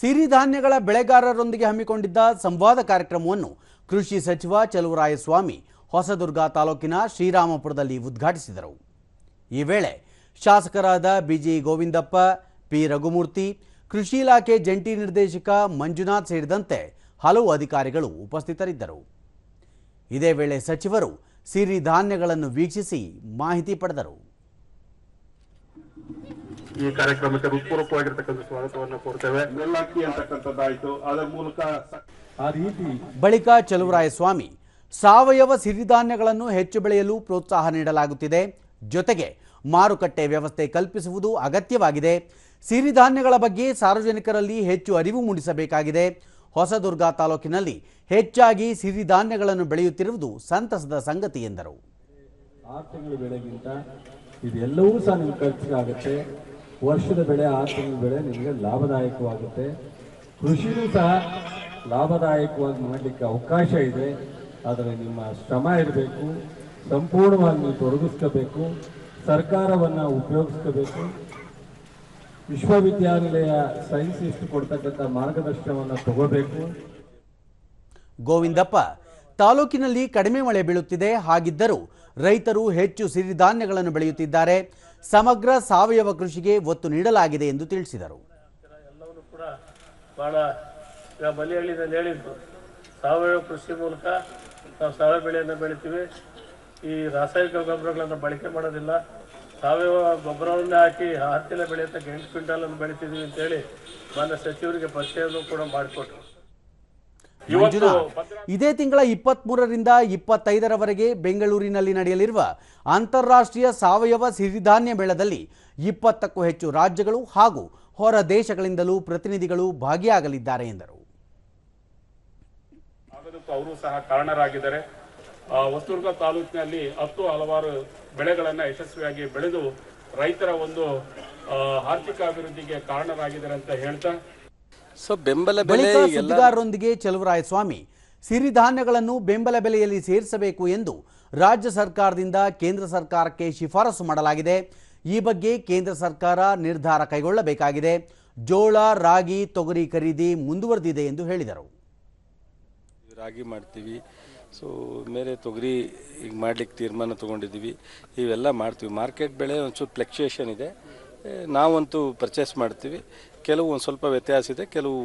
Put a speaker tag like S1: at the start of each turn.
S1: ಸಿರಿಧಾನ್ಯಗಳ ಬೆಳೆಗಾರರೊಂದಿಗೆ ಹಮ್ಮಿಕೊಂಡಿದ್ದ ಸಂವಾದ ಕಾರ್ಯಕ್ರಮವನ್ನು ಕೃಷಿ ಸಚಿವ ಚಲುವರಾಯಸ್ವಾಮಿ ಹೊಸದುರ್ಗ ತಾಲೂಕಿನ ಶ್ರೀರಾಮಪುರದಲ್ಲಿ ಉದ್ಘಾಟಿಸಿದರು. ಈ ವೇಳೆ ಶಾಸಕರಾದ ಬಿಜಿ ಗೋವಿಂದಪ್ಪ, ಪಿ ರಘುಮೂರ್ತಿ, ಕೃಷಿ ಇಲಾಖೆ ಜಂಟಿ ನಿರ್ದೇಶಕ ಮಂಜುನಾಥ್ ಸೇರಿದಂತೆ ಹಲವು ಅಧಿಕಾರಿಗಳು ಉಪಸ್ಥಿತರಿದ್ದರು. ಇದೇ ವೇಳೆ ಸಚಿವರು ಸಿರಿಧಾನ್ಯಗಳನ್ನು ವೀಕ್ಷಿಸಿ ಮಾಹಿತಿ ಪಡೆದರು.
S2: ಈ ಕಾರ್ಯಕ್ರಮಕ್ಕೆ ಹೃತ್ಪೂರ್ವಕವಾಗಿರ್ತಕ್ಕಂಥ ಸ್ವಾಗತವನ್ನು ಕೋರ್ತೇವೆ.
S3: ನೆಲ್ಲಕ್ಕಿ ಅಂತಕ್ಕಂಥದ್ದಾಯ್ತು. ಅದರ ಮೂಲಕ ಆ ರೀತಿ
S1: ಬಳಿಕ ಚಲುವರಾಯಸ್ವಾಮಿ ಸಾವಯವ ಸಿರಿಧಾನ್ಯಗಳನ್ನು ಹೆಚ್ಚು ಬೆಳೆಯಲು ಪ್ರೋತ್ಸಾಹ ನೀಡಲಾಗುತ್ತಿದೆ. ಜೊತೆಗೆ ಮಾರುಕಟ್ಟೆ ವ್ಯವಸ್ಥೆ ಕಲ್ಪಿಸುವುದು ಅಗತ್ಯವಾಗಿದೆ. ಸಿರಿಧಾನ್ಯಗಳ ಬಗ್ಗೆ ಸಾರ್ವಜನಿಕರಲ್ಲಿ ಹೆಚ್ಚು ಅರಿವು ಮೂಡಿಸಬೇಕಾಗಿದೆ. ಹೊಸದುರ್ಗ ತಾಲೂಕಿನಲ್ಲಿ ಹೆಚ್ಚಾಗಿ ಸಿರಿಧಾನ್ಯಗಳನ್ನು ಬೆಳೆಯುತ್ತಿರುವುದು ಸಂತಸದ ಸಂಗತಿ ಎಂದರು.
S4: ಆರು ತಿಂಗಳ ಬೆಳೆಗಿಂತ ಇದೆಲ್ಲವೂ ಸಹ ನಿಮ್ಗೆ ಖರ್ಚಿಗಾಗುತ್ತೆ ವರ್ಷದ ಬೆಳೆ ಆ ತಿಂಗಳ ಬೆಳೆ ನಿಮಗೆ ಲಾಭದಾಯಕವಾಗುತ್ತೆ. ಕೃಷಿಯೂ ಸಹ ಲಾಭದಾಯಕವಾಗಿ ಮಾಡಲಿಕ್ಕೆ ಅವಕಾಶ ಇದೆ. ಆದರೆ ನಿಮ್ಮ ಶ್ರಮ ಇರಬೇಕು. ಸಂಪೂರ್ಣವಾಗಿ ನೀವು ತೊಡಗಿಸ್ಕೋಬೇಕು. ಸರ್ಕಾರವನ್ನು ಉಪಯೋಗಿಸ್ಕೋಬೇಕು. ವಿಶ್ವವಿದ್ಯಾನಿಲಯ ಸೈನ್ಸಿಸ್ಟ್ ಕೊಡ್ತಕ್ಕಂಥ ಮಾರ್ಗದರ್ಶನವನ್ನು ತಗೋಬೇಕು.
S1: ಗೋವಿಂದಪ್ಪ, ತಾಲೂಕಿನಲ್ಲಿ ಕಡಿಮೆ ಮಳೆ ಬೀಳುತ್ತಿದೆ. ಹಾಗಿದ್ದರೂ ರೈತರು ಹೆಚ್ಚು ಸಿರಿಧಾನ್ಯಗಳನ್ನು ಬೆಳೆಯುತ್ತಿದ್ದಾರೆ. ಸಮಗ್ರ ಸಾವಯವ ಕೃಷಿಗೆ ಒತ್ತು ನೀಡಲಾಗಿದೆ ಎಂದು ತಿಳಿಸಿದರು.
S5: ಎಲ್ಲವನ್ನೂ ಕೂಡ ಸಾವಯವ ಕೃಷಿ ಮೂಲಕ ನಾವು ಸಾವಯವ ಬೆಳೆಯನ್ನು ಬೆಳಿತೀವಿ. ಈ ರಾಸಾಯನಿಕ ಗೊಬ್ಬರಗಳನ್ನು ಬಳಕೆ ಮಾಡೋದಿಲ್ಲ. ಸಾವಯವ ಗೊಬ್ಬರವನ್ನು ಹಾಕಿ ಹತ್ತಿನ ಬೆಳೆಯುತ್ತ ಎಂಟು ಕ್ವಿಂಟಾಲನ್ನು ಬೆಳಿತಿದ್ವಿ ಅಂತೇಳಿ ಮಾನ್ಯ ಸಚಿವರಿಗೆ ಪರಿಚಯವನ್ನು ಕೂಡ ಮಾಡಿಕೊಟ್ರು
S1: ಇದೇ ತಿಂಗಳ ಇಪ್ಪತ್ತ್ ಮೂರರಿಂದ ಇಪ್ಪತ್ತೈದರವರೆಗೆ ಬೆಂಗಳೂರಿನಲ್ಲಿ ನಡೆಯಲಿರುವ ಅಂತಾರಾಷ್ಟ್ರೀಯ ಸಾವಯವ ಸಿರಿಧಾನ್ಯ ಮೇಳದಲ್ಲಿ ಇಪ್ಪತ್ತಕ್ಕೂ ಹೆಚ್ಚು ರಾಜ್ಯಗಳು ಹಾಗೂ ಹೊರ ದೇಶಗಳಿಂದಲೂ ಪ್ರತಿನಿಧಿಗಳು ಭಾಗಿಯಾಗಲಿದ್ದಾರೆ ಎಂದರು.
S6: ಅವರು ಸಹ ಕಾರಣರಾಗಿದ್ದಾರೆ. ಹೊಸದುರ್ಗ ತಾಲೂಕಿನಲ್ಲಿ ಹತ್ತು ಹಲವಾರು ಬೆಳೆಗಳನ್ನು ಯಶಸ್ವಿಯಾಗಿ ಬೆಳೆದು ರೈತರ ಒಂದು ಆರ್ಥಿಕ ಅಭಿವೃದ್ಧಿಗೆ ಕಾರಣರಾಗಿದ್ದಾರೆ ಅಂತ ಹೇಳ್ತಾ
S7: ಸೊ ಬೆಂಬಲ ಬೆಲೆ
S1: ಸುದ್ದಿಗಾರರೊಂದಿಗೆ ಚಲುವರಾಯಸ್ವಾಮಿ ಸಿರಿಧಾನ್ಯಗಳನ್ನು ಬೆಂಬಲ ಬೆಲೆಯಲ್ಲಿ ಸೇರಿಸಬೇಕು ಎಂದು ರಾಜ್ಯ ಸರ್ಕಾರದಿಂದ ಕೇಂದ್ರ ಸರ್ಕಾರಕ್ಕೆ ಶಿಫಾರಸು ಮಾಡಲಾಗಿದೆ. ಈ ಬಗ್ಗೆ ಕೇಂದ್ರ ಸರ್ಕಾರ ನಿರ್ಧಾರ ಕೈಗೊಳ್ಳಬೇಕಾಗಿದೆ. ಜೋಳ ರಾಗಿ ತೊಗರಿ ಖರೀದಿ ಮುಂದುವರೆದಿದೆ ಎಂದು ಹೇಳಿದರು.
S7: ರಾಗಿ ಮಾಡ್ತೀವಿ. ಸೊ ಮೇಲೆ ತೊಗರಿ ಈಗ ಮಾಡ್ಲಿಕ್ಕೆ ತೀರ್ಮಾನ ತೊಗೊಂಡಿದ್ದೀವಿ. ಇವೆಲ್ಲ ಮಾಡ್ತೀವಿ. ಮಾರ್ಕೆಟ್ ಬೆಳೆ ಒಂಚೂರು ಫ್ಲೆಕ್ಚುಯೇಷನ್ ಇದೆ. ನಾವಂತೂ ಪರ್ಚೇಸ್ ಮಾಡ್ತೀವಿ. ಕೆಲವು ಒಂದು ಸ್ವಲ್ಪ ವ್ಯತ್ಯಾಸ ಇದೆ ಕೆಲವು